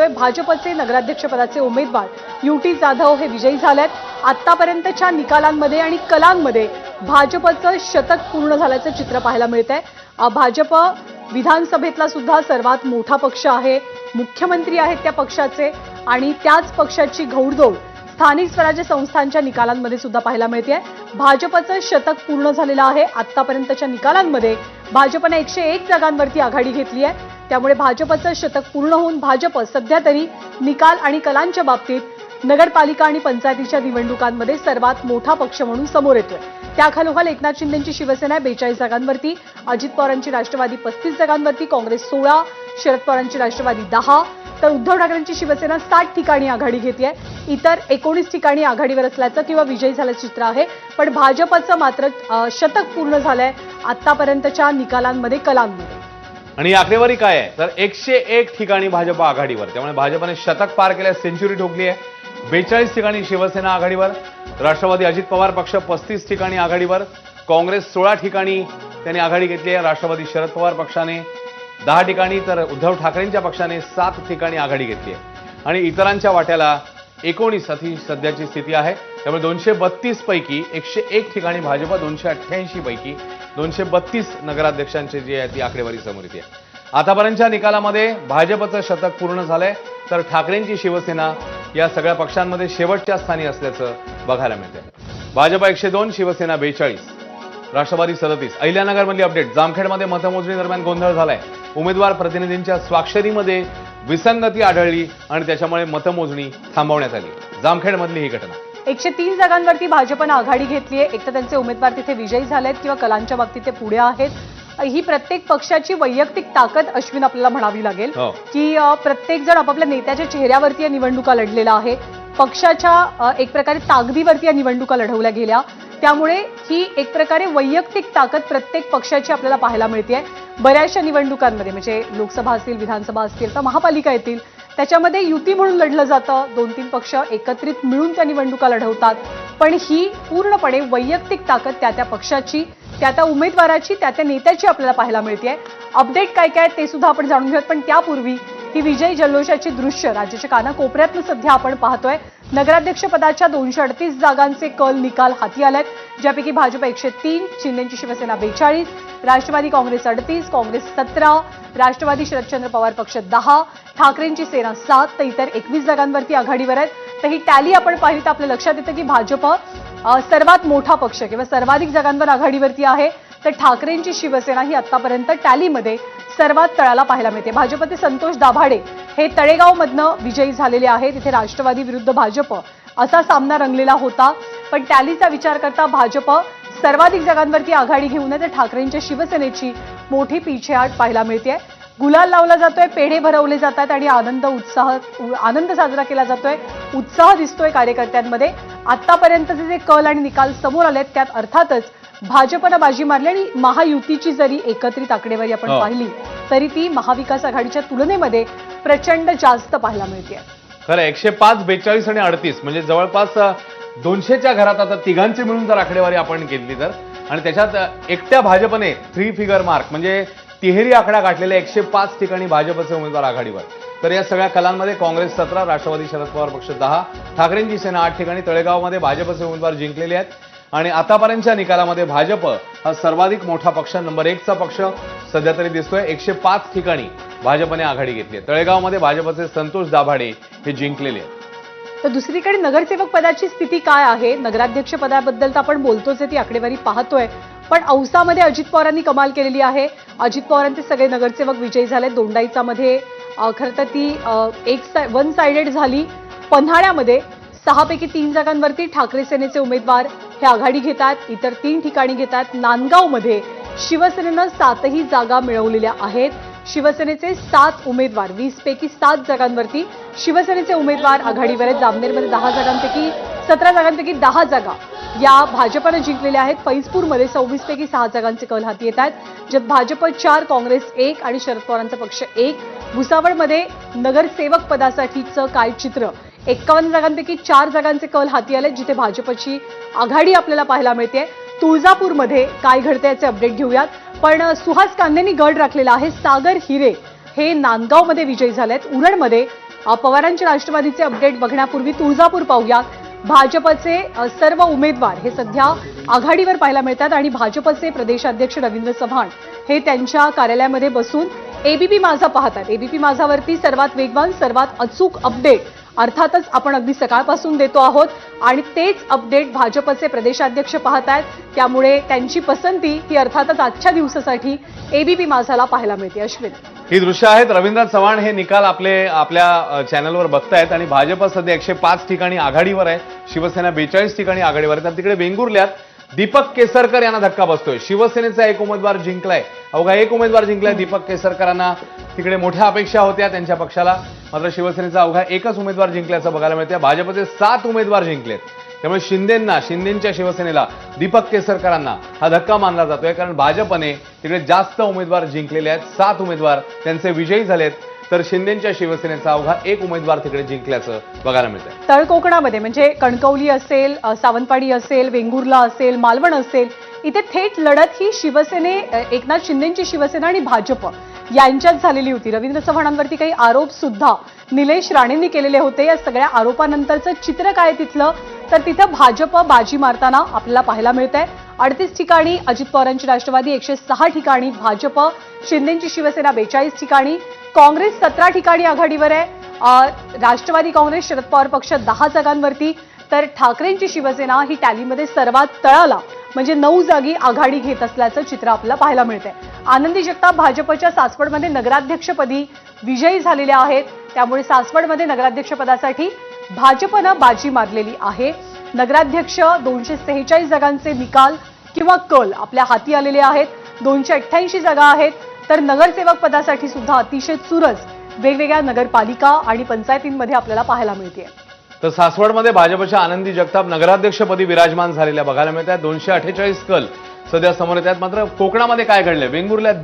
घेतोय भाजपचे नगराध्यक्षपदाचे उमेदवार युटी जाधव हे विजयी झालेत आतापर्यंतच्या निकालांमध्ये आणि कलांमध्ये भाजपचं शतक पूर्ण झाल्याचं चित्र पाहायला मिळतंय. आहे भाजप विधानसभेतला सुद्धा सर्वात मोठा पक्ष आहे. मुख्यमंत्री आहेत त्या पक्षाचे आणि त्याच पक्षाची घौडदौड स्थानिक स्वराज्य संस्थांच्या निकालांमध्ये सुद्धा पाहायला मिळते भाजपचं शतक पूर्ण झालेलं आहे. आतापर्यंतच्या निकालांमध्ये भाजपने एकशे एक जागांवरती आघाडी घेतली आहे. त्यामुळे भाजपचं शतक पूर्ण होऊन भाजप सध्या तरी निकाल आणि कलांच्या बाबतीत नगरपालिका आणि पंचायतीच्या निवडणुकांमध्ये सर्वात मोठा पक्ष म्हणून समोर येतोय. त्याखालोखाल एकनाथ शिंदेची शिवसेना बेचाळीस जागांवरती. अजित पवारांची राष्ट्रवादी पस्तीस जागांवरती. काँग्रेस सोळा शरद पवारांची राष्ट्रवादी दहा. तर उद्धव ठाकरेंची शिवसेना साठ ठिकाणी आघाडी घेते आहे इतर एकोणीस ठिकाणी आघाडीवर असल्याचं किंवा विजयी झाल्याचं चित्र आहे. पण भाजपचं मात्र शतक पूर्ण झालंय आतापर्यंतच्या निकालांमध्ये कलांमध्ये आणि आकडेवारी काय आहे? तर एकशे एक ठिकाणी भाजप आघाडीवर. त्यामुळे भाजपने शतक पार केल्या सेंच्युरी ठोकली आहे. बेचाळीस ठिकाणी शिवसेना आघाडीवर. राष्ट्रवादी अजित पवार पक्ष पस्तीस ठिकाणी आघाडीवर. काँग्रेस सोळा ठिकाणी त्यांनी आघाडी घेतली आहे. राष्ट्रवादी शरद पवार पक्षाने दहा ठिकाणी तर उद्धव ठाकरेंच्या पक्षाने सात ठिकाणी आघाडी घेतली आहे. आणि इतरांच्या वाट्याला एकोणीस अशी सध्याची स्थिती आहे. त्यामुळे दोनशे बत्तीस पैकी एकशे एक ठिकाणी भाजपा दोनशे अठ्ठ्याऐंशी पैकी दोनशे बत्तीस नगराध्यक्षांची जी आहे ती आकडेवारी समोर येते. आतापर्यंतच्या निकालामध्ये भाजपचं शतक पूर्ण झालंय. तर ठाकरेंची शिवसेना या सगळ्या पक्षांमध्ये शेवटच्या स्थानी असल्याचं बघायला मिळतंय. भाजप एकशे दोन शिवसेना बेचाळीस राष्ट्रवादी सदतीस. अहिल्यानगरमधली अपडेट. जामखेडमध्ये मतमोजणी दरम्यान गोंधळ झालाय. उमेदवार प्रतिनिधींच्या स्वाक्षरीमध्ये विसंगती आढळली आणि त्याच्यामुळे मतमोजणी थांबवण्यात आली. जामखेडमधली ही घटना. एकशे तीन जागांवरती भाजपनं आघाडी घेतली आहे. एक तर त्यांचे उमेदवार तिथे विजयी झालेत किंवा कलांच्या बाबतीत ते पुढे आहेत. ही प्रत्येक पक्षाची वैयक्तिक ताकद अश्विन आपल्याला म्हणावी लागेल हो. की प्रत्येक जण आपापल्या नेत्याच्या चेहऱ्यावरती या निवडणुका लढलेला आहे. पक्षाच्या एक प्रकारे ताकदीवरती या निवडणुका लढवल्या गेल्या. त्यामुळे ही एक प्रकारे वैयक्तिक ताकद प्रत्येक पक्षाची आपल्याला पाहायला मिळते. बऱ्याचशा निवडणुकांमध्ये म्हणजे लोकसभा असतील विधानसभा असतील तर महापालिका येतील. त्याच्यामध्ये युती म्हणून लढलं जातं. दोन तीन पक्ष एकत्रित मिळून त्या निवडणुका लढवतात. पण ही पूर्णपणे वैयक्तिक ताकद त्या त्या पक्षाची त्या त्या उमेदवाराची त्या त्या नेत्याची आपल्याला पाहायला मिळते अपडेट काय काय ते सुद्धा आपण जाणून घेऊयात. पण त्यापूर्वी ही विजय जल्लोषाची दृश्य राज्याच्या कानाकोपऱ्यातनं सध्या आपण पाहतोय. नगराध्यक्षपदाच्या दोनशे अडतीस जागांचे कल निकाल हाती आलेत ज्यापैकी भाजप एकशे तीन शिंदेची शिवसेना बेचाळीस राष्ट्रवादी काँग्रेस अडतीस काँग्रेस सतरा राष्ट्रवादी शरदचंद्र पवार पक्ष दहा ठाकरेंची सेना. सात तर इतर एकवीस जागांवरती आघाडीवर आहेत. तर ही टॅली आपण पाहिली तर आपल्या लक्षात येतं की भाजप सर्वात मोठा पक्ष किंवा सर्वाधिक जागांवर आघाडीवरती आहे. तर ठाकरेंची शिवसेना ही आतापर्यंत टॅलीमध्ये सर्वात तळाला पाहायला मिळते. भाजपचे संतोष दाभाडे हे तळेगावमधनं विजयी झालेले आहेत. तिथे राष्ट्रवादी विरुद्ध भाजप असा सामना रंगलेला होता. पण टॅलीचा विचार करता भाजप सर्वाधिक जागांवरती आघाडी घेऊन आहे तर ठाकरेंच्या शिवसेनेची मोठी पिछेहाट पाहायला मिळते. गुलाल लावला जातोय पेढे भरवले जातात आणि आनंद उत्साह आनंद साजरा केला जातोय. उत्साह दिसतोय कार्यकर्त्यांमध्ये. आतापर्यंतचे जे कल आणि निकाल समोर आलेत त्यात अर्थातच भाजपनं बाजी मारली आणि महायुतीची जरी एकत्रित आकडेवारी आपण हो. पाहिली तरी ती महाविकास आघाडीच्या तुलनेमध्ये प्रचंड जास्त पाहायला मिळते. खरं एकशे पाच बेचाळीस आणि अडतीस म्हणजे जवळपास दोनशेच्या घरात आता तिघांचे मिळून जर आकडेवारी आपण घेतली तर. आणि त्याच्यात एकट्या भाजपने थ्री फिगर मार्क म्हणजे तिहेरी आकडा गाठलेल्या एकशे पाच ठिकाणी भाजपचे उमेदवार आघाडीवर. तर या सगळ्या कलांमध्ये काँग्रेस सतरा राष्ट्रवादी शरद पवार पक्ष दहा ठाकरेंची सेना आठ ठिकाणी तळेगावमध्ये भाजपचे उमेदवार जिंकलेले आहेत. आणि आतापर्यंतच्या निकालामध्ये भाजप हा सर्वाधिक मोठा पक्ष नंबर एकचा पक्ष सध्या तरी दिसतोय. एकशे पाच ठिकाणी भाजपने आघाडी घेतली आहे. तळेगावमध्ये भाजपचे संतोष दाभाडे हे जिंकलेले आहेत. तर दुसरीकडे नगरसेवक पदाची स्थिती काय आहे? नगराध्यक्ष पदाबद्दल तर आपण बोलतोच आहे ती आकडेवारी पाहतोय. पण औसामध्ये अजित पवारांनी कमाल केलेली आहे. अजित पवारांचे सगळे नगरसेवक विजयी झाले. दोंडाईचामध्ये खरं तर ती एक एक वन सायडेड झाली. पन्हाळ्यामध्ये सहापैकी तीन जागांवरती ठाकरे सेनेचे उमेदवार हे आघाडी घेतात. इतर तीन ठिकाणी घेतात. नांदगावमध्ये शिवसेनेनं सातही जागा मिळवलेल्या आहेत. शिवसेनेचे सात उमेदवार वीसपैकी सात जागांवरती शिवसेनेचे उमेदवार आघाडीवर आहेत. जामनेरमध्ये दहा जागांपैकी सतरा जागांपैकी दहा जागा या भाजपनं जिंकलेल्या आहेत. फैजपूरमध्ये सव्वीस पैकी सहा जागांचे कल हाती येत आहेत. ज्यात भाजप चार काँग्रेस एक आणि शरद पवारांचा पक्ष एक. भुसावळमध्ये नगरसेवक पदासाठीचं काय चित्र? एक्कावन्न जागांपैकी चार जागांचे कल हाती आले जिथे भाजपची आघाडी आपल्याला पाहायला मिळते तुळजापूरमध्ये काय घडते याचे अपडेट घेऊयात. पण सुहास कांदेंनी गड राखलेला आहे. सागर हिरे हे नांदगावमध्ये विजयी झालेत. उरणमध्ये पवारांच्या राष्ट्रवादीचे अपडेट बघण्यापूर्वी तुळजापूर पाहूया. भाजपचे सर्व उमेदवार हे सध्या आघाडीवर पाहायला मिळतात आणि भाजपचे प्रदेशाध्यक्ष रवींद्र चव्हाण हे त्यांच्या कार्यालयामध्ये बसून एबीपी माझा पाहतात. एबीपी माझावरती सर्वात वेगवान सर्वात अचूक अपडेट अर्थातच आपण अगदी सकाळपासून देतो आहोत आणि तेच अपडेट भाजपचे प्रदेशाध्यक्ष पाहत आहेत. त्यामुळे त्यांची पसंती ही अर्थातच आजच्या दिवसासाठी एबीपी माझाला पाहायला मिळते. अश्विन. ही दृश्य आहेत. रवींद्र चव्हाण हे निकाल आपले आपल्या चॅनलवर बघतायत आणि भाजप सध्या एकशे पाच ठिकाणी आघाडीवर आहे शिवसेना बेचाळीस ठिकाणी आघाडीवर आहे. तर तिकडे वेंगुर्ल्यात दीपक केसरकर यांना धक्का बसतोय. शिवसेनेचा एक उमेदवार जिंकलाय. अवघा एक उमेदवार जिंकलाय? दीपक केसरकरांना तिकडे मोठ्या अपेक्षा होत्या त्यांच्या पक्षाला. मात्र शिवसेनेचा अवघा एकच उमेदवार जिंकल्याचं बघायला मिळतंय. भाजपचे सात उमेदवार जिंकलेत. त्यामुळे शिंदेंना शिंदेंच्या शिवसेनेला दीपक केसरकरांना हा धक्का मानला जातोय. कारण भाजपने तिकडे जास्त उमेदवार जिंकलेले आहेत. सात उमेदवार त्यांचे विजयी झालेत. तर शिंदेच्या शिवसेनेचा अवघा एक उमेदवार तिकडे जिंकल्याचं बघायला मिळतं तळ कोकणामध्ये म्हणजे कणकवली असेल सावंतवाडी असेल वेंगुर्ला असेल मालवण असेल इथे थेट लढत ही शिवसेने एकनाथ शिंदेची शिवसेना आणि भाजप यांच्यात झालेली होती. रवींद्र चव्हाणांवरती काही आरोप सुद्धा निलेश राणेंनी केलेले होते. या सगळ्या आरोपानंतरचं चित्र काय तिथलं? तर तिथं भाजप बाजी मारताना आपल्याला पाहायला मिळत आहे अडतीस ठिकाणी अजित पवारांची राष्ट्रवादी एकशे सहा ठिकाणी भाजप शिंदेची शिवसेना बेचाळीस ठिकाणी. काँग्रेस सतरा ठिकाणी आघाडीवर आहे. राष्ट्रवादी काँग्रेस शरद पवार पक्ष दहा जागांवरती. तर ठाकरेंची शिवसेना ही टॅलीमध्ये सर्वात तळाला म्हणजे नऊ जागी आघाडी घेत असल्याचं चित्र आपल्याला पाहायला मिळतंय. आनंदी जगताप भाजपच्या सासवडमध्ये नगराध्यक्षपदी विजयी झालेल्या आहेत. त्यामुळे सासवडमध्ये नगराध्यक्षपदासाठी भाजपनं बाजी मारलेली आहे. नगराध्यक्ष दोनशे सेहेचाळीस जागांचे निकाल किंवा कल आपल्या हाती आलेले आहेत. दोनशे अठ्ठ्याऐंशी जागा आहेत. तर नगरसेवक पदासाठी सुद्धा अतिशय चुरस वेगवेगळ्या नगरपालिका आणि पंचायतींमध्ये आपल्याला पाहायला मिळते तर सासवडमध्ये भाजपच्या आनंदी जगताप नगराध्यक्षपदी विराजमान झालेल्या बघायला मिळत आहेत दोनशे अठ्ठेचाळीस कल सध्या समोर येत आहेत मात्र कोकणामध्ये काय घडलंय? वेंगुर्ल्यात